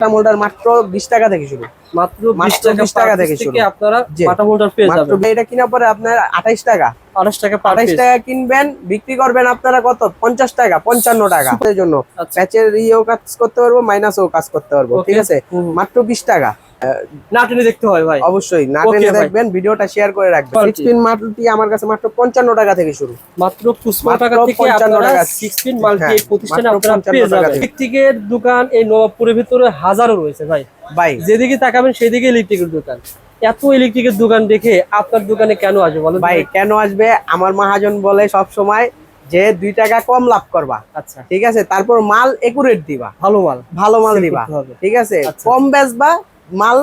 বাটা moulder মাত্র বিশ টাকা থেকে শুরু। মাত্র মাত্র 20 টাকা 20 থেকে শুরু। আপনারা পাটা মোল্ডার পেয়ে যাবেন। এটা কিনা পরে আপনার আঠাইশ টাকা। 28 টাকা কিনবেন বিক্রি করবেন আপনারা কত? পঞ্চাশ টাকা পঞ্চান্ন টাকা। এর জন্য। আচ্ছা। প্যাচের ইয়েও কাজ করতে পারব মাইনাসও কাজ করতে পারব। ঠিক আছে? মাত্র বিশ টাকা। না টেনে দেখতে হয় ভাই। অবশ্যই না Okay, টেনে দেখবেন ভিডিওটা শেয়ার করে রাখবেন। Quality। সিক্সটিন মাল্টি আমার কাছে মাত্র পঞ্চান্ন টাকা থেকে শুরু। মাত্র পুষ্পা মাত্র টাকা থেকে 55 আপনারা টাকা। 16 মাল্টি হ্যাঁ, এই প্রতিষ্ঠানে আপনারা পেয়ে যাবেন। ইলেকট্রিকের দোকান এই নবাবপুরের ভিতরে হাজারো রয়েছে ভাই। ভাই। যেদিকে তাকাবেন সেদিকে ইলেকট্রিকের দোকান। এত ইলেকট্রিকের দোকান দেখে আপনার দোকানে কেন আসবে বলেন ভাই কেন আসবে? আমার মহাজন বলে সব সময় যে দুই টাকা কম লাভ করবা। আচ্ছা। ঠিক আছে? তারপর মাল একুরেট দিবা। ভালো মাল। ভালো মাল দিবা। ঠিক আছে? আচ্ছা। কম বেচবা মাল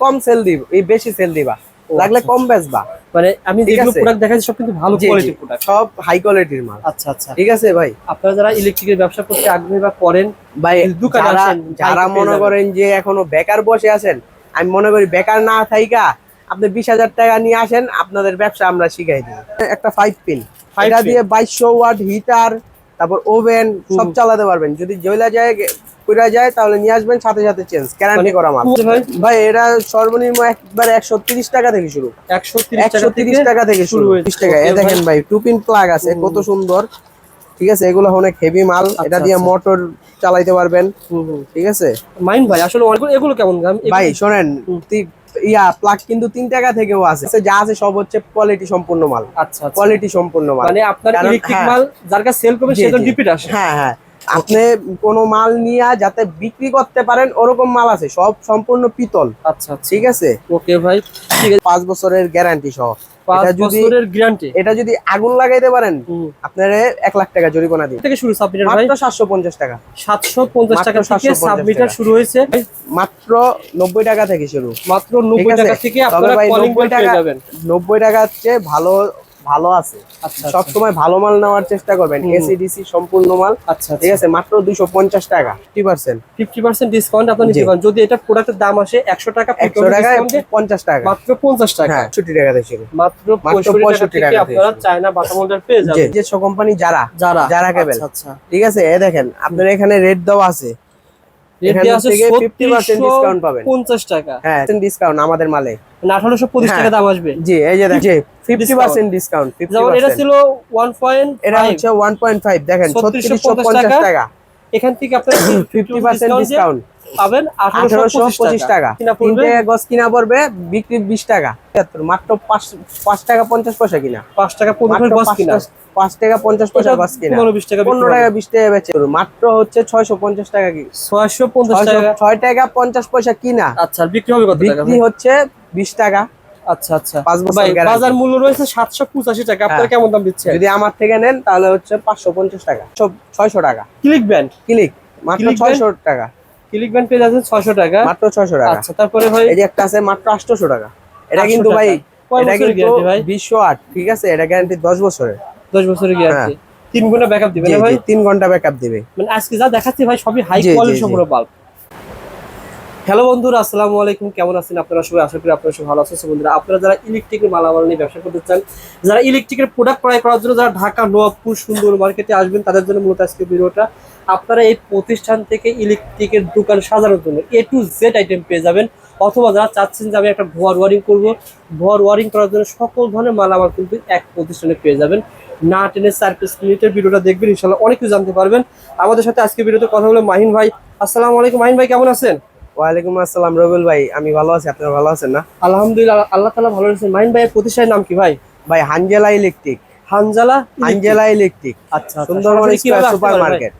কম সেল দিব এই বেশি সেল দিবা লাগলে আচ্ছা। কম বেচবা। মানে আমি যেগুলো প্রোডাক্ট দেখাচ্ছি সব কিন্তু ভালো। কোয়ালিটির প্রোডাক্ট সব হাই কোয়ালিটির মাল। আচ্ছা আচ্ছা। ঠিক আছে ভাই? আপনারা যারা ইলেকট্রিকের ব্যবসা করতে আগ্রহী বা করেন ভাই দোকানে যারা আসেন, যারা মনে করেন যে এখনও বেকার বসে আছেন আমি মনে করি বেকার না থাইকা আপনি বিশ হাজার টাকা নিয়ে আসেন আপনাদের ব্যবসা আমরা শিখাই দিই একটা ফাইভ পিন এটা দিয়ে বাইশশো ওয়াট হিটার তারপর ওভেন সব চালাতে পারবেন। যদি জয়লা যায় পুরা যায় তাহলে নিয়ে আসবেন সাথে সাথে চেঞ্জ গ্যারান্টি মানে করা মাল ভাই এটা সর্বনিম্ন একবার একশো তিরিশ টাকা থেকে শুরু। একশো তিরিশ একশো টাকা থেকে শুরু। হয়েছে। তিরিশ টাকা। এ দেখেন ভাই। টু পিন প্লাগ আছে কত সুন্দর। ঠিক আছে এগুলো অনেক হেভি মাল। আচ্ছা, এটা দিয়ে আচ্ছা। মোটর চালাইতে পারবেন। হুম, হুম। ঠিক আছে? মাইন ভাই আসলে এগুলো কেমন? দাম ভাই শোনেন ইয়া প্লাগ কিন্তু তিন টাকা থেকেও আছে। আচ্ছা, যা আছে সব হচ্ছে কোয়ালিটি সম্পূর্ণ মাল। আচ্ছা আচ্ছা। কোয়ালিটি সম্পূর্ণ মাল। মানে আপনার ইলেকট্রিক হ্যাঁ। মাল যার কাছে সেল করবে সেটা। রিপিট আসে। হ্যাঁ হ্যাঁ। আপনি কোনো মাল নিয়ে যাতে বিক্রি করতে পারেন ওরকম মাল আছে সব সম্পূর্ণ পিতল। আচ্ছা আচ্ছা। ঠিক আছে? ওকে ভাই ঠিক আছে। পাঁচ বছরের গ্যারান্টি সহ। এটা যদি বছরের গ্যারান্টি এটা যদি আগুন লাগাইতে পারেন আপনার এক লাখ টাকা জরিমানা দিন থেকে শুরু মাত্র সাতশো পঞ্চাশ টাকা। সাতশো পঞ্চাশ মাত্র টাকা থেকে সাবমিটার শুরু হয়েছে। মাত্র নব্বই টাকা থেকে শুরু। মাত্র নব্বই। টাকা থেকে আপনারা ভাই কলিং 90 টাকা- যাবেন। নব্বই টাকা হচ্ছে ভালো ভালো আছে। আচ্ছা সব সময় ভালো মাল নেওয়ার চেষ্টা করবেন। হুম। এসিডিসি সম্পূর্ণ মাল। আচ্ছা ঠিক আছে মাত্র দুইশো পঞ্চাশ টাকা। Fifty percent. Fifty percent discount আপনি নিতে পারেন। যদি এটা প্রোডাক্টের দাম আসে একশো টাকা একশো টাকা ডিসকাউন্টে পঞ্চাশ টাকা। মাত্র পঞ্চাশ টাকা। হ্যাঁ ছুটি টাকা থেকে মাত্র মাত্র পঁয়ষট্টি 65 টাকা আপনারা চায়না বাটা মোল্ডার পেয়ে যে যাবেন। যে কোম্পানি যারা যারা। যারা কেবল। আচ্ছা আচ্ছা। ঠিক আছে এ দেখেন আপনার এখানে রেট দেওয়া আছে। পঞ্চাশ টাকা। হ্যাঁ ডিসকাউন্ট আমাদের মালে। মানে আঠারোশো পঁচিশ হ্যাঁ। টাকা দাম আসবে। জি এই যে দেখেন ফিফটি পার্সেন্ট ডিসকাউন্ট যেমন এটা ছিল ওয়ান পয়েন্ট এটা হচ্ছে ওয়ান পয়েন্ট ফাইভ দেখেন ছত্রিশশো পঞ্চাশ টাকা। টাকা। এখান থেকে আপনারা ফিফটি পার্সেন্ট ডিসকাউন্ট পাবেন আঠারোশো পঁচিশ টাকা। কিনা তিন পড়বে? টাকা গজ কিনা পড়বে বিক্রি বিশ টাকা। মাত্র পাঁচ টাকা পঞ্চাশ পয়সা কিনা। পাঁচ টাকা কিনা। পাঁচ- টাকা পঞ্চাশ পয়সা গজ কিনা। পনেরো টাকা পনেরো টাকা বিশ টাকা বেচে। মাত্র হচ্ছে ছয়শো পঞ্চাশ টাকা কি? ছয়শো পঞ্চাশ টাকা। ছয় টাকা পঞ্চাশ পয়সা কিনা। আচ্ছা বিক্রি হবে কত বিক্রি হচ্ছে বিশ টাকা। আচ্ছা আচ্ছা। পাঁচ বছর বাজার মূল্য রয়েছে সাতশো পঁচাশি টাকা। আপনারা হ্যাঁ। কেমন দাম যদি আমার থেকে নেন তাহলে হচ্ছে পাঁচশো পঞ্চাশ টাকা। ছয়শো টাকা। Click band. ক্লিক। মাত্র ছয়শো টাকা। ক্লিক ব্যান্ড আছে যাচ্ছেন ছয়শো টাকা। মাত্র ছয়শো টাকা। আচ্ছা তারপরে ভাই এই যে একটা আছে মাত্র আটশোশো টাকা। এটা কিন্তু ভাই। এটা কিন্তু guarantee ভাই? বিশশো আট ঠিক আছে? এটা গ্যারান্টি দশ বছরের। দশ বছরের গ্যারান্টি তিন গুণা ব্যাকআপ দিবে না ভাই? তিন ঘণ্টা ব্যাকআপ দিবে। মানে আজকে যা দেখাচ্ছি ভাই সবই হাই কোয়ালিটি সম্পূর্ণ বাল্ব হ্যালো বন্ধুরা, আসসালামু আলাইকুম। কেমন আছেন আপনারা সবাই? আশা করি আপনারা সবাই ভালো আছেন। বন্ধুরা, আপনারা যারা ইলেকট্রিকের মালামাল নিয়ে ব্যবসা করতে চান, যারা ইলেকট্রিকের প্রোডাক্ট ক্রয় করার জন্য যারা ঢাকা নোয়াবপুর সুন্দর মার্কেটে আসবেন, তাদের জন্য মূলত আজকে ভিডিওটা। আপনারা এই প্রতিষ্ঠান থেকে ইলেকট্রিকের দোকান সাজানোর জন্য এ টু জেড আইটেম পেয়ে যাবেন। অথবা যারা চাচ্ছেন যে আমি একটা ভুয়ার ওয়ারিং করব ভুয়ার ওয়ারিং করার জন্য সকল ধরনের মালামাল কিন্তু এক প্রতিষ্ঠানে পেয়ে যাবেন। না টেনে পিস মিনিটের ভিডিওটা দেখবেন ইনশাল্লাহ অনেক কিছু জানতে পারবেন। আমাদের সাথে আজকে ভিডিওতে কথা বলে মাহিন ভাই। আসসালামু আলাইকুম, মাহিন ভাই, কেমন আছেন? ওয়ালাইকুম আসসালাম রবিউল ভাই। আমি ভালো আছি আপনারা ভালো আছেন না? আলহামদুলিল্লাহ আল্লাহ তালা ভালো আছেন মাইন ভাইয়ের প্রতিষ্ঠানের নাম কি ভাই? ভাই হানজেলা ইলেকট্রিক। হানজালা হানজেলা ইলেকট্রিক। আচ্ছা আচ্ছা। Sundarban square super market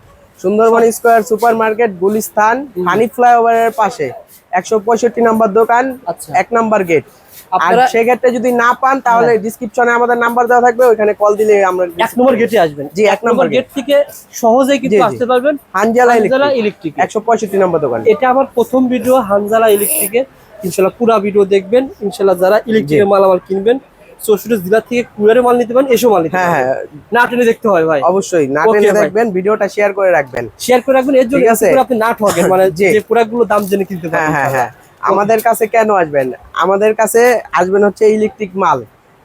Sundarban square super market Gulistan হানি ফ্লাইওভারের পাশে। একশো পঁয়ষট্টি নাম্বার দোকান আচ্ছা। এক নাম্বার গেট। আর সেক্ষেত্রে যদি না পান তাহলে ডিসক্রিপশনে আমাদের নাম্বার দেওয়া থাকবে ওইখানে কল দিলে আমরা এক নম্বর গেটে আসবেন। জি, এক নম্বর গেট থেকে সহজেই কিন্তু। আসতে পারবেন হানজালা ইলেকট্রিক একশো পঁয়ষট্টি নাম্বার দোকান। এটা আমার প্রথম ভিডিও হানজালা ইলেকট্রিকের ইনশাল্লাহ পুরো ভিডিও দেখবেন। ইনশাল্লাহ যারা ইলেকট্রিকের মালামাল কিনবেন চৌষট্টি জেলা থেকে কুরিয়ারে মাল নিতে পারেন এসব মাল নিতে হ্যাঁ হ্যাঁ। না টেনে দেখতে হয় ভাই। অবশ্যই না টেনে দেখবেন ভিডিওটা শেয়ার করে রাখবেন। শেয়ার করে রাখবেন এর জন্য। আপনি না ঠকেন মানে যে প্রোডাক্টগুলো দাম জেনে কিনতে হ্যাঁ পারেন হ্যাঁ হ্যাঁ। আমাদের কাছে কেন আসবেন? আমাদের কাছে আসবেন হচ্ছে ইলেকট্রিক মাল।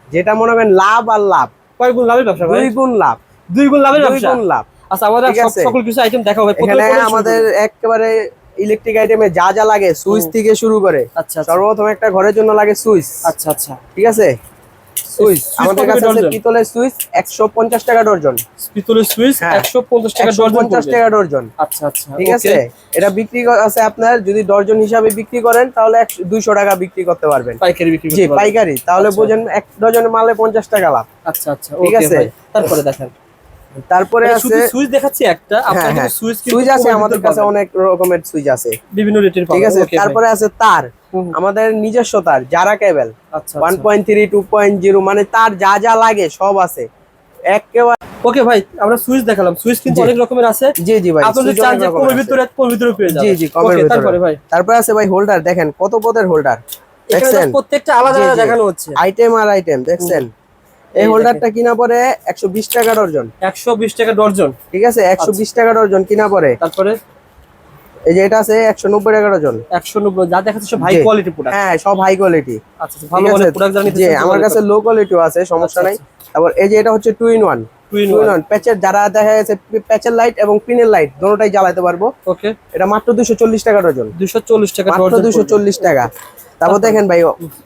যেটা মনে হবেন লাভ আর লাভ। কয় গুণ লাভের ব্যবসা দুই গুণ লাভ। দুই গুণ লাভের দুই ব্যবসা? গুণ লাভ। আচ্ছা আমাদের সব সকল কিছু আইটেম দেখা হবে এখানে আমাদের একবারে একেবারে ইলেকট্রিক আইটেমে যা যা লাগে সুইচ থেকে শুরু করে। আচ্ছা আচ্ছা। সর্বপ্রথম একটা ঘরের জন্য লাগে সুইচ। আচ্ছা আচ্ছা। ঠিক আছে? সুইচ সুইচ আমাদের কাছে আছে পিতলের সুইচ একশো পঞ্চাশ টাকা ডর্জন পিতলের সুইচ হ্যাঁ। একশো পঞ্চাশ টাকা একশো ডজন টাকা ডর্জন আচ্ছা আচ্ছা ঠিক আছে? এটা বিক্রি আছে আপনার যদি ডর্জন হিসাবে বিক্রি করেন তাহলে দুইশো টাকা বিক্রি করতে পারবেন। পাইকারি বিক্রি জি পাইকারি। তাহলে আচ্ছা। বোঝেন এক ডজনের মালে পঞ্চাশ টাকা লাভ। আচ্ছা আচ্ছা ঠিক আছে? তারপরে দেখেন। তারপরে আছে সুইচ দেখাচ্ছি একটা হ্যাঁ হ্যাঁ। সুইচ সুইচ আছে আমাদের কাছে অনেক রকমের সুইচ আছে। বিভিন্ন রেটের ঠিক আছে? তারপরে আছে তার। আমাদের নিজস্ব তার যারা cable one point three two point zero মানে তার যা যা লাগে সব আছে। একেবারে ওকে ভাই আমরা সুইচ দেখালাম। সুইচ কিন্তু অনেক রকমের আছে। জি জি ভাই আপনাদের চান যে কমের ভিতরে কমের ভিতরে পেয়ে যাবেন। জি জি কমের ভিতরে। তারপরে ভাই। তারপরে আছে ভাই হোল্ডার দেখেন কত পদের হোল্ডার দেখছেন? প্রত্যেকটা আলাদা আলাদা দেখানো হচ্ছে। আইটেম আর আইটেম দেখছেন? এই হোল্ডারটা কিনা পরে একশো বিশ টাকা ডর্জন। একশো বিশ টাকা ডর্জন। ঠিক আছে? একশো আচ্ছা। বিশ টাকা ডর্জন কিনা পরে। তারপরে? এই যে এটা আছে একশো নব্বই টাকা ডর্জন একশো নব্বই যা দেখাচ্ছে সব হাই কোয়ালিটি প্রোডাক্ট হ্যাঁ সব হাই কোয়ালিটি আচ্ছা আচ্ছা, ভালো মানে প্রোডাক্ট জানি যে আমার কাছে লো কোয়ালিটিও আছে সমস্যা আচ্ছা, নাই। তারপর এই যে এটা হচ্ছে two in one two in two one প্যাচের যারা দেখা যাচ্ছে প্যাচের লাইট এবং পিনের লাইট দুটোটাই জ্বালাতে পারব। ওকে এটা মাত্র দুশো চল্লিশ টাকা ডজন দুশো চল্লিশ টাকা মাত্র ডর্জন দুশো চল্লিশ টাকা। তারপর দেখেন ভাই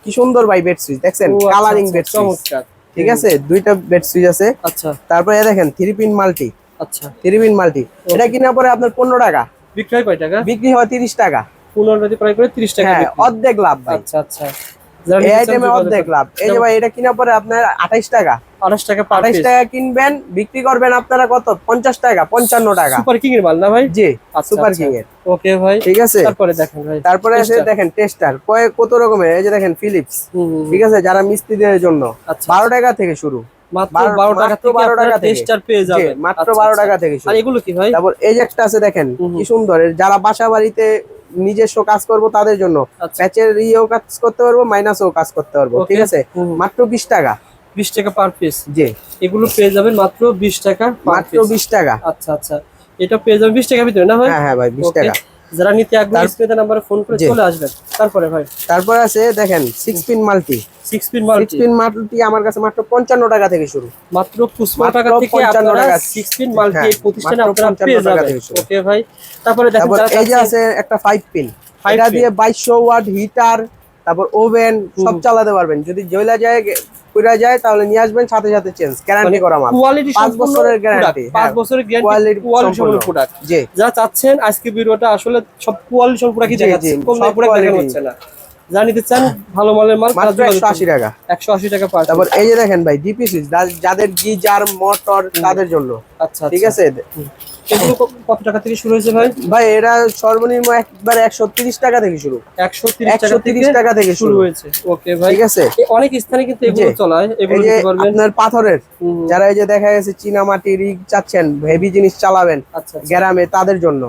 কি সুন্দর ভাই বেড সুইচ দেখছেন? আচ্ছা, কালারিং আচ্ছা, বেড চমৎকার। ঠিক আছে? দুইটা বেড সুইচ আছে। আচ্ছা। তারপরে দেখেন থ্রি পিন মাল্টি আচ্ছা। থ্রি পিন মাল্টি এটা কিনা পরে আপনার পনেরো টাকা। বিক্রয় কয় টাকা? বিক্রি হয় তিরিশ টাকা। পনেরো টাকা প্রায় করে তিরিশ টাকা হ্যাঁ অর্ধেক লাভ ভাই। আচ্ছা আচ্ছা। এই অর্ধেক লাভ। এই যে ভাই এটা কিনা পরে আপনার আঠাইশ টাকা। আঠাশ টাকা আঠাইশ টাকা কিনবেন বিক্রি করবেন আপনারা কত? পঞ্চাশ টাকা পঞ্চান্ন টাকা। সুপার কিং এর মাল না ভাই? জি আচ্ছা, সুপার আচ্ছা। কিং এর। ওকে ভাই। ঠিক আছে? তারপরে দেখেন ভাই। তারপরে Tester। দেখেন টেস্টার কয়েক কত রকমের? এই যে দেখেন ফিলিপস ঠিক আছে? যারা মিস্ত্রিদের জন্য। আচ্ছা বারো টাকা থেকে শুরু। মাত্র বারো- বারো টাকা থেকে আপনারা টেস্টার পেয়ে যাবেন। মাত্র আচ্ছা, আচ্ছা। টাকা থেকে আর এগুলো কি ভাই? তারপর এই যে একটা আছে দেখেন। কি সুন্দর। যারা বাসা বাড়িতে নিজস্ব কাজ করব তাদের জন্য আচ্ছা। প্যাচের ইয়েও কাজ করতে পারব মাইনাসও কাজ করতে পারব ঠিক আছে। মাত্র বিশ টাকা। বিশ টাকা পার পিস জি। এগুলো পেয়ে যাবেন মাত্র বিশ টাকা মাত্র পিস বিশ টাকা। আচ্ছা আচ্ছা। এটা পেয়ে যাবেন বিশ টাকা ভিতরে না ভাই? হ্যাঁ হ্যাঁ ভাই বিশ Okay. টাকা। যারা নিতে আগ্রহী স্ক্রিনে নাম্বারে ফোন করে চলে আসবেন। তারপরে ভাই? তারপর আছে দেখেন six pin multi six pin six multi pin multi আমার কাছে মাত্র পঞ্চান্ন টাকা থেকে শুরু। মাত্র পঁচপন্ন মাত্র টাকা থেকে 55 আপনারা টাকা। সিক্স পিন মাল্টি হ্যাঁ, এই প্রতিষ্ঠানে আপনারা 55 পেয়ে যাবেন। ওকে ভাই? তারপরে দেখেন এই যে আছে একটা ফাইভ পিন Five এটা দিয়ে বাইশশো ওয়াট হিটার তারপর ওভেন সব চালাতে পারবেন। যদি জ্বলা যায় পুরা যায় তাহলে নিয়ে আসবেন সাথে সাথে চেঞ্জ গ্যারান্টি করা মাল। কোয়ালিটি পাঁচ বছরের guarantee, পাঁচ হ্যাঁ। বছরের গ্যারান্টি কোয়ালিটি সম্পূর্ণ প্রোডাক্ট জি। যারা চাচ্ছেন আজকে ভিডিওটা আসলে সব কোয়ালিটি সম্পূর্ণ কি দেখাচ্ছে কোন সব প্রোডাক্ট দেখানো হচ্ছে না। যা নিতে চান ভালো মানের মাল মাত্র একশো আশি টাকা। একশো আশি টাকা পার। তারপর এই যে দেখেন ভাই ডিপি সুইচ যাদের গিজার মোটর তাদের জন্য। আচ্ছা ঠিক আচ্ছা। আছে? এগুলো কত টাকা থেকে শুরু হয়েছে ভাই? ভাই এরা সর্বনিম্ন একবার একশো তিরিশ টাকা থেকে শুরু। একশো তিরিশ একশো টাকা তিরিশ থেকে টাকা থেকে শুরু হয়েছে। ওকে ভাই। ঠিক আছে? অনেক স্থানে কিন্তু এগুলো চলায় এগুলো আপনার পাথরের যারা এই যে দেখা গেছে চীনা মাটি রিগ চাচ্ছেন হেভি জিনিস চালাবেন আচ্ছা আচ্ছা। গ্রামে তাদের জন্য।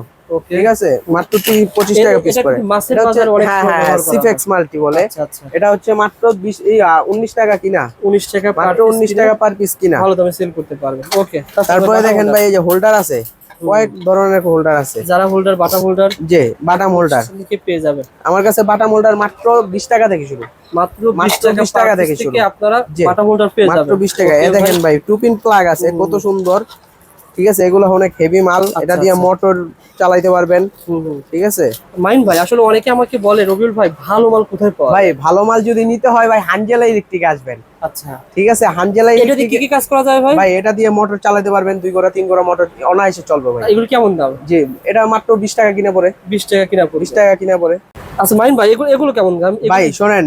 ঠিক আছে? মাত্র তিরিশ পঁচিশ টাকা পিস করে। এটা হ্যাঁ হ্যাঁ সিফেক্স মাল্টি বলে। আচ্ছা এটা হচ্ছে মাত্র বিশ উনিশ টাকা কিনা। উনিশ টাকা মাত্র উনিশ টাকা পার পিস কিনা। ভালো দামে সেল করতে পারবেন। ওকে তারপরে দেখেন ভাই এই যে হোল্ডার আছে। কয়েক ধরনের হোল্ডার আছে। যারা হোল্ডার বাটা হোল্ডার যে বাটাম হোল্ডার পেয়ে যাবে। আমার কাছে বাটাম হোল্ডার মাত্র বিশ টাকা থেকে শুরু। মাত্র বিশ 20 টাকা 20 থেকে শুরু। আপনারা। বাটা হোল্ডার পেয়ে মাত্র যাবেন। বিশ টাকা। এ দেখেন ভাই। টু পিন প্লাগ আছে কত সুন্দর। ঠিক আছে এগুলো অনেক হেভি মাল। এটা দিয়ে আচ্ছা। মোটর চালাইতে পারবেন। ঠিক আছে? মাইন ভাই আসলে অনেকে আমাকে বলে রবিউল ভাই ভালো মাল কোথায় পাওয়া ভাই ভালো মাল যদি নিতে হয় ভাই হানজেলা ইলেকট্রিক আসবেন। আচ্ছা। ঠিক আছে? হানজেলা এটা দিয়ে কি কি কাজ করা যায় ভাই? ভাই এটা দিয়ে মোটর চালাতে পারবেন দুই গোড়া তিন গোড়া মোটর অনায়াসে চলবে ভাই। এগুলো কেমন দাম? জি এটা মাত্র বিশ টাকা কিনা পড়ে। বিশ টাকা কিনা পড়বে বিশ টাকা কিনা পড়ে। আচ্ছা মাইন ভাই এগুলো এগুলো কেমন দাম? ভাই শোনেন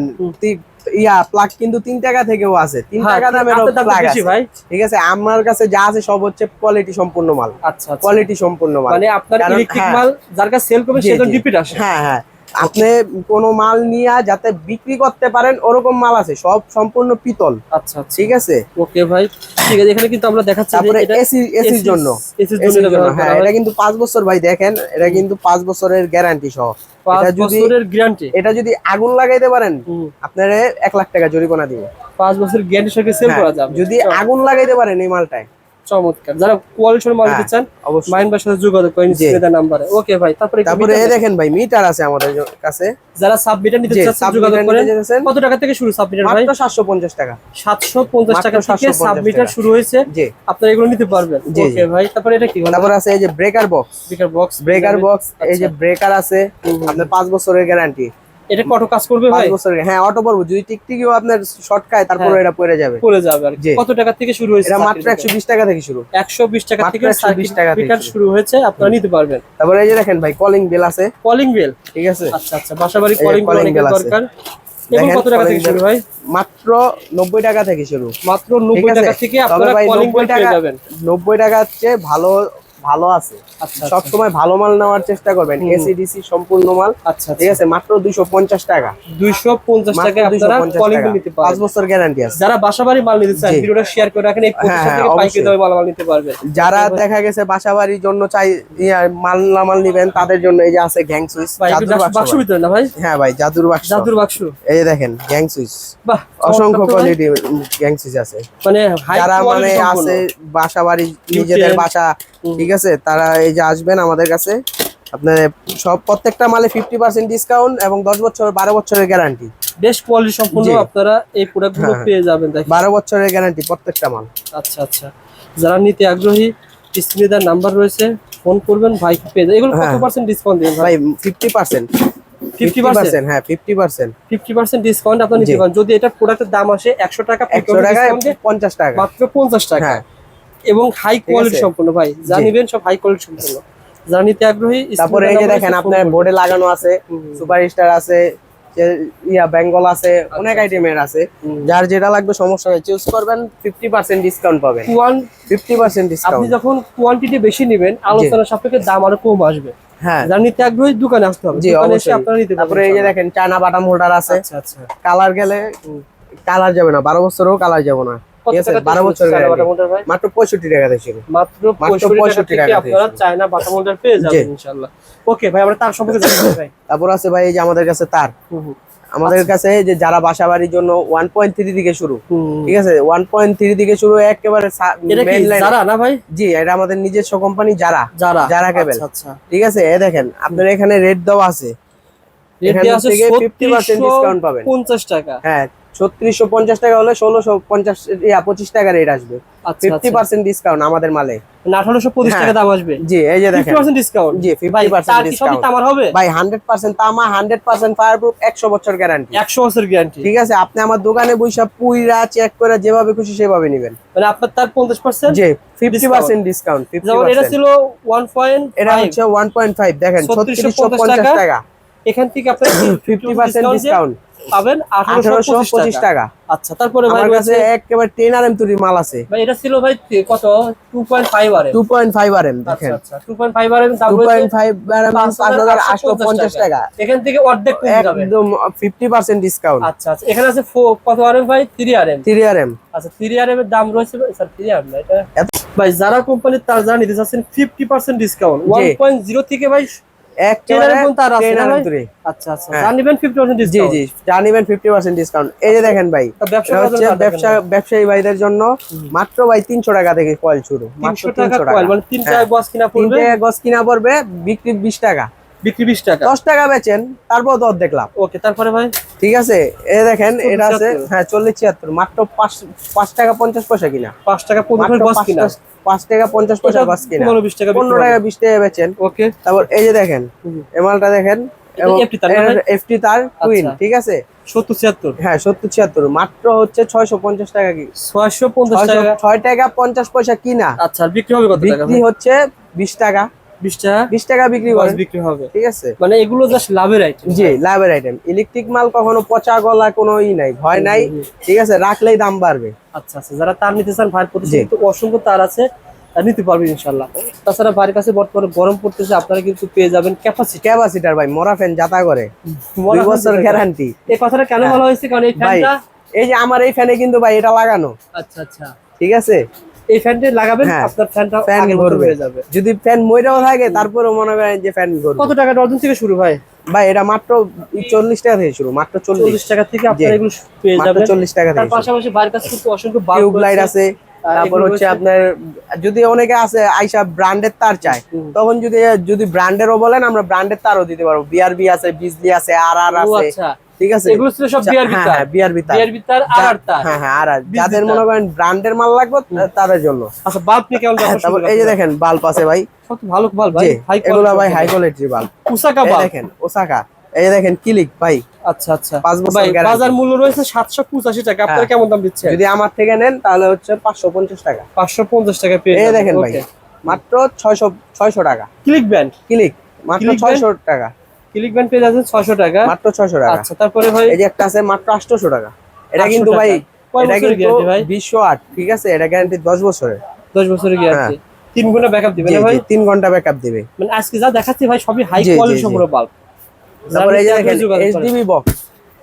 ইয়া প্লাগ কিন্তু তিন টাকা থেকেও আছে। তিন হ্যাঁ, টাকা প্লাগ আছে। ভাই? ঠিক আছে আমার কাছে যা আছে সব হচ্ছে কোয়ালিটি সম্পূর্ণ মাল। আচ্ছা আচ্ছা। কোয়ালিটি সম্পূর্ণ মাল। মানে আপনার ইলেকট্রিক হ্যাঁ। মাল যার কাছে সেল করবে রিপিট আসে। হ্যাঁ হ্যাঁ। আপনি কোনো মাল নিয়ে যাতে বিক্রি করতে পারেন ওরকম মাল আছে সব সম্পূর্ণ পিতল। আচ্ছা আচ্ছা। ঠিক আছে? ওকে ভাই ঠিক আছে এখানে কিন্তু আমরা দেখাচ্ছি তারপরে এসি এসির জন্য। এসির জন্য হ্যাঁ এটা কিন্তু পাঁচ বছর ভাই দেখেন এটা কিন্তু পাঁচ বছরের গ্যারান্টি সহ। এটা যদি বছরের গ্যারান্টি এটা যদি আগুন লাগাইতে পারেন আপনারা এক লাখ টাকা জরিমানা দিবে। পাঁচ বছরের গ্যারান্টি সঙ্গে সেল হ্যাঁ, করা যাবে? যদি আগুন লাগাইতে পারেন এই মালটায় চমৎকার। যারা কোয়ালিটির মাল নিতে হ্যাঁ, চান অবশ্যই। মাইন ভাইয়ের সাথে যোগাযোগ করেন নাম্বারে। ওকে ভাই তারপরে তারপরে এই দেখেন ভাই মিটার আছে আমাদের কাছে। যারা সাবমিটার নিতে চাচ্ছেন যোগাযোগ করেন। কত টাকা থেকে শুরু সাবমিটার ভাই? মাত্র সাতশো পঞ্চাশ টাকা। সাতশো পঞ্চাশ মাত্র টাকা থেকে 750 সাবমিটার শুরু হয়েছে। আপনারা এগুলো নিতে পারবেন। ওকে ভাই তারপরে এটা কি তারপর আছে এই যে breaker box speaker box breaker box এই যে ব্রেকার আছে হুম, হুম। আপনার পাঁচ বছরের গ্যারান্টি এটা কত কাজ করবে ভাই? বছরের হ্যাঁ অটো পড়ব যদি টিকটিকিও আপনার শর্ট খায় তারপরে হ্যাঁ। এটা পড়ে যাবে। পড়ে যাবে আর কত টাকা থেকে শুরু হয়েছে এটা মাত্র একশো বিশ টাকা থেকে শুরু। একশো বিশ টাকা থেকে 120 টাকা থেকে শুরু। হয়েছে আপনারা নিতে পারবেন। তারপরে এই যে দেখেন ভাই কলিং বেল আছে। কলিং বেল ঠিক আছে? আচ্ছা আচ্ছা বাসাবাড়ি কলিং বেল calling অনেকের bell আছে। দরকার। কত টাকা থেকে শুরু ভাই মাত্র নব্বই টাকা থেকে শুরু। মাত্র নব্বই আছে? টাকা থেকে আপনারা কলিং বেল পেয়ে যাবেন। নব্বই টাকা হচ্ছে ভালো ভালো আছে। আচ্ছা সব সময় ভালো মাল নেওয়ার চেষ্টা করবেন। হুম। এসিডিসি সম্পূর্ণ মাল। আচ্ছা ঠিক আছে মাত্র দুইশো পঞ্চাশ টাকা। দুইশো পঞ্চাশ মাত্র আপনারা কলিং টাকা। নিতে পাঁচ পারবেন বছর গ্যারান্টি আছে। যারা বাসাবাড়ি মাল নিতে চান ভিডিওটা শেয়ার করে রাখেন এই হ্যাঁ, থেকে পাইকারি। দামে মালামাল নিতে পারবেন। যারা দেখা গেছে বাসা বাড়ির জন্য চাই ইয়া, মাল নিবেন তাদের জন্য এই যে আছে গ্যাং সুইচ বাক্স- ভিতরে না ভাই? হ্যাঁ ভাই জাদুর বাক্স। জাদুর বাক্স। এই যে দেখেন গ্যাং সুইচ বাহ অসংখ্য। কোয়ালিটি গ্যাং সুইচ আছে। মানে যারা মানে আছে বাসা বাড়ি নিজেদের বাসা। ঠিক আছে? তারা এই যে আসবেন আমাদের কাছে আপনার সব প্রত্যেকটা মালে ফিফটি পার্সেন্ট ডিসকাউন্ট এবং দশ বছর বারো বছরের গ্যারান্টি বেশ কোয়ালিটি সম্পূর্ণ আপনারা এই প্রোডাক্টগুলো হ্যাঁ। পেয়ে যাবেন দেখেন। বারো বছরের গ্যারান্টি প্রত্যেকটা মাল। আচ্ছা আচ্ছা। যারা নিতে আগ্রহী স্ক্রিনে নাম্বার রয়েছে ফোন করবেন ভাই পেয়ে যাবেন এগুলো কত হ্যাঁ। পার্সেন্ট ডিসকাউন্ট দিবেন ভাই? ফিফটি পার্সেন্ট ফিফটি পার্সেন্ট হ্যাঁ পার্সেন্ট যদি এটা প্রোডাক্টের দাম আসে একশো টাকা পঞ্চাশ টাকা। মাত্র পঞ্চাশ টাকা। হ্যাঁ। এবং হাই কোয়ালিটি সম্পূর্ণ ভাই। যা জি। সব হাই কোয়ালিটি সম্পূর্ণ। যারা নিতে আগ্রহী তারপরে এই যে দেখেন আপনার বোর্ডে লাগানো আছে সুপার স্টার আছে ইয়া বেঙ্গল আছে অনেক আইটেমের আছে। যার যেটা লাগবে সমস্যা নেই চুজ করবেন ফিফটি পার্সেন্ট ডিসকাউন্ট পাবেন। ওয়ান ফিফটি পার্সেন্ট আপনি যখন কোয়ান্টিটি বেশি নেবেন আলোচনা সাপেক্ষে দাম আরও কম আসবে। হ্যাঁ। যারা নিতে আগ্রহী দোকানে আসতে হবে। জি অবশ্যই। আপনারা নিতে তারপরে এই যে দেখেন চায়না বাটাম হোল্ডার আছে। আচ্ছা আচ্ছা। কালার গেলে কালার যাবে না। বারো বছরও কালার যাবে না। কত ঠিক আছে টাকা বারো থেকে বছর শুরু চায়না guarantee। বাটা মোল্ডার ভাই? মাত্র পঁয়ষট্টি টাকা থেকে মাত্র মাত্র 65 টাকা 65 থেকে টাকা আপনারা চায়না বাটা মোল্ডার পেয়ে যাবেন ইনশাআল্লাহ। ওকে ভাই আমরা তার সম্পর্কে জানতে চাই। তারপর আছে ভাই এই যে আমাদের কাছে তার। আমাদের কাছে যে যারা বাসা বাড়ির জন্য ওয়ান পয়েন্ট থ্রি থেকে শুরু। ঠিক আছে? ওয়ান পয়েন্ট থ্রি থেকে শুরু একেবারে এটা লাইন যারা না ভাই? জি এটা আমাদের নিজস্ব কোম্পানি যারা। যারা। যারা কেবল। আচ্ছা আচ্ছা। ঠিক আছে? এ দেখেন আপনার এখানে রেট দেওয়া আছে। রেট এখান দেওয়া আছে 50% discount পাবেন। 50 টাকা। হ্যাঁ ছত্রিশশো পঞ্চাশ টাকা হলে ষোলোশো পঞ্চাশ পঁচিশ টাকা রেট আসবে। আচ্ছা ফিফটি আচ্ছা পার্সেন্ট ডিসকাউন্ট আমাদের মালে। মানে 1825 হ্যাঁ। টাকা দাম আসবে? জি এই যে দেখেন। ডিসকাউন্ট জি ভাই 50% তার কি সবই ডিসকাউন্ট তামার হবে? ভাই হান্ড্রেড পার্সেন্ট তামা হান্ড্রেড পার্সেন্ট ফায়ার প্রুফ একশো বছর গ্যারান্টি 100 বছর গ্যারান্টি ঠিক আছে আপনি আমার দোকানে বইসা পুইরা চেক করে যেভাবে খুশি সেভাবে নেবেন। মানে আপনার তার 50% জি ফিফটি পার্সেন্ট ডিসকাউন্ট ফিফটি যেমন এটা ছিল 1.5 এটা হচ্ছে ওয়ান পয়েন্ট ফাইভ দেখেন ছত্রিশশো পঞ্চাশ টাকা, এখান থেকে আপনি ফিফটি পার্সেন্ট ডিসকাউন্ট পাবেন 1825 পঁচিশ টাকা। আচ্ছা তারপরে ভাই কাছে একেবারে টেন আর এম তুরির মাল আছে। ভাই এটা ছিল ভাই কত? 2.5 আর টু পয়েন্ট ফাইভ আর আচ্ছা দেখেন। আচ্ছা 2.5 আর দাম টু রয়েছে পয়েন্ট ফাইভ আর এম পাঁচ হাজার আটশো পঞ্চাশ টাকা। এখান থেকে অর্ধেক কমে যাবে। একদম ফিফটি পার্সেন্ট ডিসকাউন্ট আচ্ছা আচ্ছা এখানে আছে কত আরএম ভাই? 3 আরএম থ্রি আর এম আচ্ছা 3 আরএম এর দাম রয়েছে স্যার 3 আরএম এটা? ভাই যারা কোম্পানির তার যারা নিতে চাচ্ছেন 50% ডিসকাউন্ট 1.0 থেকে ভাই একেবারে পর্যন্ত আর আছে 10 না আর ভাই? এম তুরি। যারা নেবেন 50% জি ডিসকাউন্ট জি যা নিবেন ফিফটি পার্সেন্ট ডিসকাউন্ট এই যে দেখেন ভাই ব্যবসা এটা হচ্ছে ব্যবসা ব্যবসায়ী ভাইদের জন্য মাত্র ভাই তিনশো টাকা থেকে কয়েল শুরু। মাত্র 300 টাকা তিনশো টাকা। কয়েল মানে 3 টাকা হ্যাঁ। কিনা পড়বে বিক্রি বিশ টাকা। বিক্রি 20 টাকা। বেচেন তারপর অর্ধেক লাভ ওকে তারপরে ভাই? ঠিক আছে? এ দেখেন এটা আছে হ্যাঁ চল্লিশ ছিয়াত্তর। মাত্র পাঁচ পাঁচ টাকা পঞ্চাশ পয়সা কিনা। 5 টাকা 15 কিনা। টাকা পঞ্চাশ পয়সা গজ কিনা। 15 20 টাকা পনেরো টাকা বিশ টাকা বেচেন। ওকে। তারপর এই যে দেখেন এমালটা দেখেন? এফটি তার কুইন আচ্ছা। ঠিক আছে? 70 76 হ্যাঁ সত্তর ছিয়াত্তর। মাত্র হচ্ছে ছয়শো পঞ্চাশ টাকা কি? 650 ছয়শো- টাকা। ছয় টাকা পঞ্চাশ পয়সা কিনা। আচ্ছা বিক্রি হবে কত টাকা বিক্রি হচ্ছে বিশ টাকা। 20 টাকা বিক্রি হবে। ঠিক আছে। মানে এগুলো জাস্ট লাভের আইটেম জি লাভের আইটেম ইলেকট্রিক মাল কখনো পচা গলা কোনো ই নাই ভয় নাই। ঠিক আছে রাখলেই দাম বাড়বে। আচ্ছা আচ্ছা যারা তার নিতে চান ভাইয়ের প্রতিষ্ঠানে কিন্তু অসংখ্য তার আছে নিতে পারবেন ইনশাল্লাহ তাছাড়া বাড়ির কাছে বর্তমানে গরম পড়তেছে আপনারা কিন্তু পেয়ে যাবেন ক্যাপাসিটি ক্যাপাসিটার ভাই মরা ফ্যান যাতা করে। দুই বছর গ্যারান্টি এই কথাটা কেন বলা হয়েছে? কারণ এই ফ্যানটা এই যে আমার এই ফ্যানে কিন্তু ভাই এটা লাগানো। আচ্ছা আচ্ছা। ঠিক আছে? এই ফ্যানটা লাগাবেন হ্যাঁ, আপনার ফ্যানটা ফ্যান ঘুরবে যাবে। যদি ফ্যান মইরাও থাকে তারপরেও মনে করেন যে ফ্যান ঘুরবে কত টাকা ডজন থেকে শুরু ভাই? ভাই এটা মাত্র চল্লিশ টাকা থেকে শুরু মাত্র চল্লিশ। টাকা থেকে আপনারা এগুলো পেয়ে মাত্র যাবেন। চল্লিশ টাকা তার থেকে। পাশাপাশি বাড়ির কাছে কিন্তু অসংখ্য বাল্ব টিউব লাইট আছে তারপর হচ্ছে আপনার যদি অনেকে আছে আইসা ব্র্যান্ডের তার চায় তখন যদি যদি ব্র্যান্ডেরও বলেন আমরা ব্র্যান্ডের তারও দিতে পারব। বিআরবি আছে বিজলি আছে আর আর আছে। আচ্ছা। ঠিক আছে? এগুলো ছিল সব বিআরবি হ্যাঁ তার হ্যাঁ বিআরবি তার বিআরবি তার আর আর তার। হ্যাঁ হ্যাঁ আর আর। যাদের মনে করেন ব্র্যান্ডের মাল লাগবে তাদের জন্য। আচ্ছা বাল্ব নিয়ে কেমন তারপর এই যে দেখেন বাল্ব আছে ভাই। সব তো ভালো বাল্ব ভাই। হাই এগুলো ভাই হাই কোয়ালিটির বাল্ব। এই বাল্ব। দেখেন ওসাকা এই দেখেন কিলিক ভাই। আচ্ছা আচ্ছা। পাঁচ বছর বাজার মূল্য রয়েছে সাতশো পঁচাশি টাকা। আপনারা হ্যাঁ। কেমন দাম দিচ্ছে যদি আমার থেকে নেন তাহলে হচ্ছে পাঁচশো পঞ্চাশ টাকা। পাঁচশো পঞ্চাশ টাকা পেয়ে এই দেখেন ভাই মাত্র ছয়শো ছয়শো টাকা। Click band? ক্লিক মাত্র ছয়শো টাকা। ক্লিক ব্যান্ড পেয়ে যাচ্ছেন ছয়শো টাকা। মাত্র ছয়শো টাকা। আচ্ছা তারপরে ভাই এই যে একটা আছে মাত্র আটশোশো টাকা। এটা কিন্তু ভাই। এটা কিন্তু guarantee ভাই? বিশশো আট ঠিক আছে? এটা গ্যারান্টি দশ বছরের। দশ বছরের গ্যারান্টি তিন গুণা ব্যাকআপ দিবেন জি, না ভাই? জি, তিন ঘণ্টা ব্যাকআপ দিবে। মানে আজকে যা দেখাচ্ছি ভাই সবই হাই কোয়ালিটি সম্পূর্ণ বাল্ব তারপরে এই যে এইচডিবি বক্স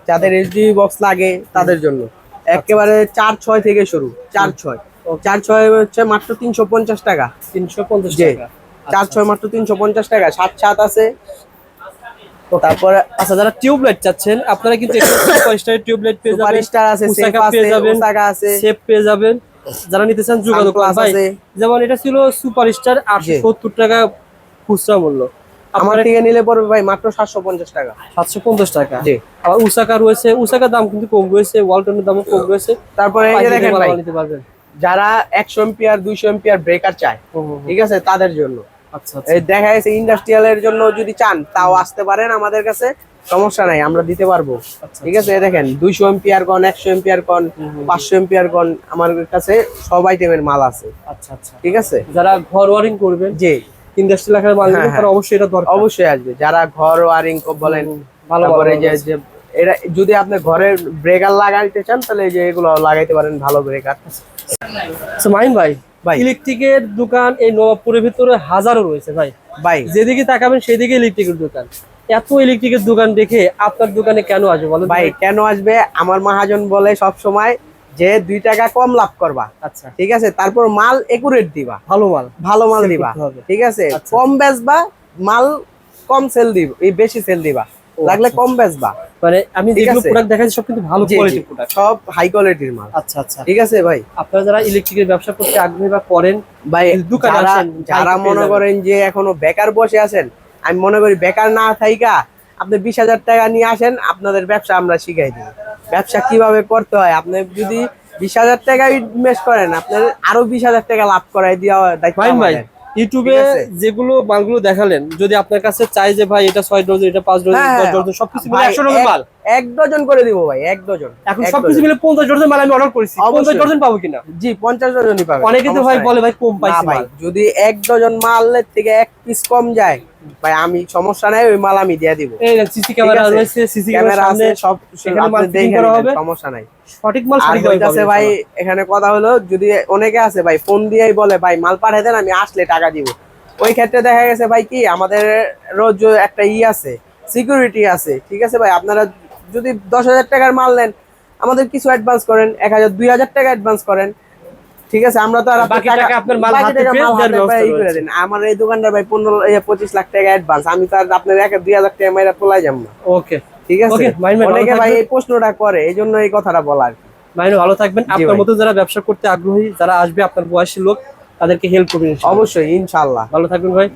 যাদের এইচডিবি বক্স লাগে তাদের জন্য। একেবারে চার ছয় থেকে শুরু চার ছয়। চার ছয় হচ্ছে মাত্র তিনশো পঞ্চাশ টাকা। তিনশো পঞ্চাশ। টাকা। চার ছয় মাত্র তিনশো পঞ্চাশ টাকা। সাত সাত আছে। তারপরে আচ্ছা যারা টিউবলাইট চাচ্ছেন। আপনারা কিন্তু টিউবলাইট পেয়ে যাবেন। স্টার আছে পেয়ে যাবেন আছে। সেফ পেয়ে যাবেন। যারা নিতে চান যোগাযোগ ভাই যেমন এটা ছিল সুপার স্টার আটশো সত্তর টাকা খুচরা মূল্য। আমার থেকে নিলে পড়বে ভাই মাত্র সাতশো পঞ্চাশ টাকা। সাতশো পঞ্চাশ টাকা। জি। আবার উসাকা রয়েছে। উসাকার দাম কিন্তু কম রয়েছে ওয়ালটনের দামও কম রয়েছে। তারপরে দেখেন ভাই নিতে পারবেন। যারা একশো এম্পিয়ার দুইশো এম্পিয়ার ব্রেকার চায়। ঠিক আছে তাদের জন্য। এই দেখা গেছে ইন্ডাস্ট্রিয়াল এর জন্য যদি চান তাও আসতে পারেন আমাদের কাছে। সমস্যা নাই আমরা দিতে পারব। আচ্ছা, ঠিক আছে দেখেন দুইশো এম্পিয়ার কন একশো এম্পিয়ার কন পাঁচশো এম্পিয়ার কন আমার কাছে সব আইটেমের মাল আছে। আচ্ছা আচ্ছা। ঠিক আছে? যারা ঘর ওয়ারিং করবেন জি। ইন্ডাস্ট্রি লেখার মাল হ্যাঁ, তারা অবশ্যই এটা দরকার। অবশ্যই আসবে। যারা ঘর ওয়ারিং বলেন ভালো ভালো যে যে এরা যদি আপনি ঘরের ব্রেকার লাগাইতে চান তাহলে যে এগুলো লাগাইতে পারেন ভালো ব্রেকার আচ্ছা মাইন ভাই ভাই। ইলেকট্রিকের দোকান এই নবাবপুরের ভিতরে হাজারো রয়েছে ভাই। ভাই। যেদিকে তাকাবেন সেদিকে ইলেকট্রিকের দোকান। এত ইলেকট্রিকের দোকান দেখে আপনার দোকানে কেন আসবে বলেন তো ভাই কেন আসবে? আমার মহাজন বলে সব সময় যে দুই টাকা কম লাভ করবা। আচ্ছা। ঠিক আছে? তারপর মাল একুরেট দিবা। ভালো মাল। ভালো মাল দিবা। ঠিক আছে? আচ্ছা। কম বেচবা মাল কম সেল দিব এই বেশি সেল দিবা। লাগলে আচ্ছা। কম বেচবা। মানে আমি যেগুলো প্রোডাক্ট দেখাচ্ছি সব কিন্তু ভালো। কোয়ালিটির প্রোডাক্ট সব হাই কোয়ালিটির মাল। আচ্ছা আচ্ছা। ঠিক আছে ভাই। আপনারা যারা ইলেকট্রিকের ব্যবসা করতে আগ্রহী বা করেন ভাই দোকানে আসেন, যারা মনে করেন যে এখনও বেকার বসে আছেন আমি মনে করি বেকার না থাইকা আপনি বিশ হাজার টাকা নিয়ে আসেন আপনাদের ব্যবসা আমরা শিখাই দিই ব্যবসা কীভাবে করতে হয়? আপনি যদি বিশ হাজার টাকা ইনভেস্ট করেন আপনার আরও বিশ হাজার টাকা লাভ করাই দেওয়া দায়িত্ব। ইউটিউবে যেগুলো মালগুলো দেখালেন যদি আপনার কাছে চাই যে ভাই এটা ছয় ডজন এটা পাঁচ ডজন হ্যাঁ, দশ ডজন সবকিছু একশো ডজন মাল? এক ডজন করে দিব ভাই এক ডজন এখন সবকিছু। মিলে পঞ্চাশ ডজন মাল আমি অর্ডার করেছি। পঞ্চাশ ডজন পাবো কিনা? জি পঞ্চাশ ডজনই পাবে অনেকে তো ভাই বলে ভাই কম পাইছি ভাই যদি এক ডজন মালের থেকে এক পিস কম যায় ভাই আমি সমস্যা নাই ওই মাল আমি দিয়ে দিব। এই সিসি ক্যামেরা রয়েছে সিসি ক্যামেরা আছে সব সেখানে দেখে করা হবে। সমস্যা নাই। সঠিক মাল হইতাছে ভাই এখানে কথা হলো যদি অনেকে আছে ভাই ফোন দিয়েই বলে ভাই মাল পাঠিয়ে দেন আমি আসলে টাকা দিব। ওই ক্ষেত্রে দেখা গেছে ভাই কি আমাদের রোজ একটা ই আছে সিকিউরিটি আছে ঠিক আছে ভাই? আপনারা যদি দশ হাজার টাকার মাল নেন আমাদের কিছু অ্যাডভান্স করেন এক হাজার দুই হাজার টাকা অ্যাডভান্স করেন। ঠিক আছে আমরা তো আর বাকি টাকা আপনার মাল হাতে পেয়ে করে। আমার এই দোকানটা ভাই পনেরো এই পঁচিশ লাখ টাকা অ্যাডভান্স আমি তো আর আপনার এক দুই হাজার টাকা মাইরা তোলাই যাব না। ওকে। ঠিক আছে? অনেকে ভাই এই প্রশ্নটা করে এই জন্য এই কথাটা বলা আর কি। মাইনে ভালো থাকবেন। আপনার মতো যারা ব্যবসা করতে আগ্রহী যারা আসবে আপনার বয়সী লোক তাদেরকে হেল্প করবেন অবশ্যই ইনশাল্লাহ ভালো থাকবেন ভাই।